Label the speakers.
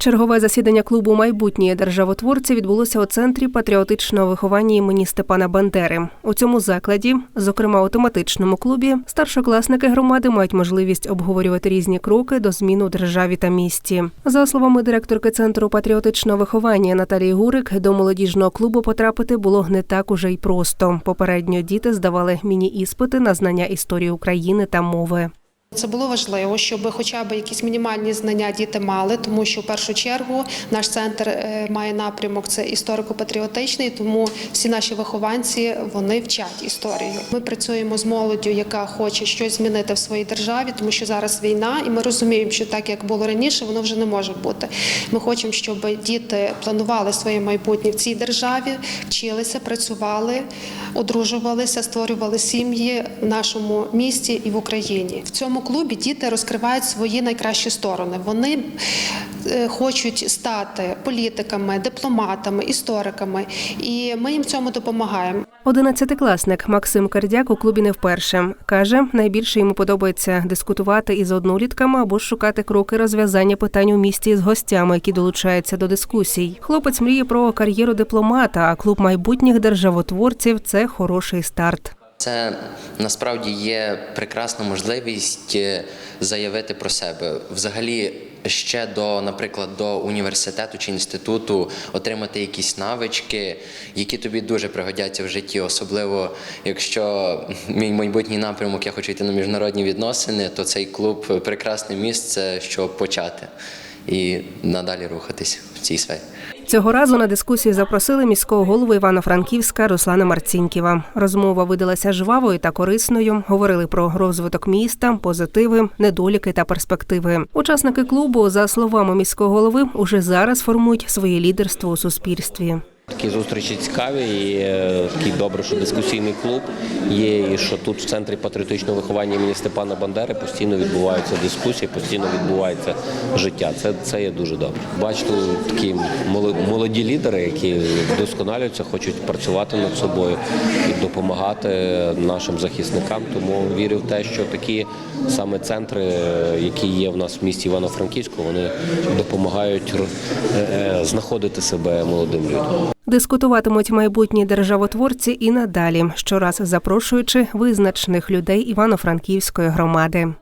Speaker 1: Чергове засідання клубу майбутнє державотворці відбулося у центрі патріотичного виховання імені Степана Бандери. У цьому закладі, зокрема у тематичному клубі, старшокласники громади мають можливість обговорювати різні кроки до змін у державі та місті. За словами директорки центру патріотичного виховання Наталії Гурик, до молодіжного клубу потрапити було не так уже й просто. Попередньо діти здавали міні-іспити на знання історії України та мови.
Speaker 2: Це було важливо, щоб хоча б якісь мінімальні знання діти мали, тому що в першу чергу наш центр е, має напрямок це історико-патріотичний, тому всі наші вихованці вони вчать історію. Ми працюємо з молоддю, яка хоче щось змінити в своїй державі, тому що зараз війна, і ми розуміємо, що так як було раніше, воно вже не може бути. Ми хочемо, щоб діти планували своє майбутнє в цій державі, вчилися, працювали, одружувалися, створювали сім'ї в нашому місті і в Україні. В цьому клубі діти розкривають свої найкращі сторони. Вони е, хочуть стати політиками, дипломатами, істориками, і ми їм в цьому допомагаємо.
Speaker 1: Одинадцятикласник Максим Кардяк у клубі не вперше. Каже, найбільше йому подобається дискутувати із однолітками або шукати кроки розв'язання питань у місті з гостями, які долучаються до дискусій. Хлопець мріє про кар'єру дипломата, а клуб майбутніх державотворців це хороший старт.
Speaker 3: Це насправді є прекрасна можливість е, заявити про себе. Взагалі, ще до, наприклад, до університету чи інституту отримати якісь навички, які тобі дуже пригодяться в житті, особливо якщо мій майбутній напрямок я хочу йти на міжнародні відносини, то цей клуб прекрасне місце, щоб почати і надалі рухатись в цій сфері.
Speaker 1: Цього разу на дискусію запросили міського голову Івано-Франківська Руслана Марцінківа. Розмова видалася жвавою та корисною. Говорили про розвиток міста, позитиви, недоліки та перспективи. Учасники клубу, за словами міського голови, уже зараз формують своє лідерство у суспільстві.
Speaker 4: Такі зустрічі цікаві і е, такий добре, що дискусійний клуб є, і що тут в центрі патріотичного виховання імені Степана Бандери постійно відбуваються дискусії, постійно відбувається життя. Це, це є дуже добре. Бачите, такі молоді лідери, які вдосконалюються, хочуть працювати над собою і допомагати нашим захисникам. Тому вірю в те, що такі саме центри, які є в нас в місті Івано-Франківську, вони допомагають е, е, знаходити себе молодим людям.
Speaker 1: Дискутуватимуть майбутні державотворці і надалі, щораз запрошуючи визначених людей Івано-Франківської громади.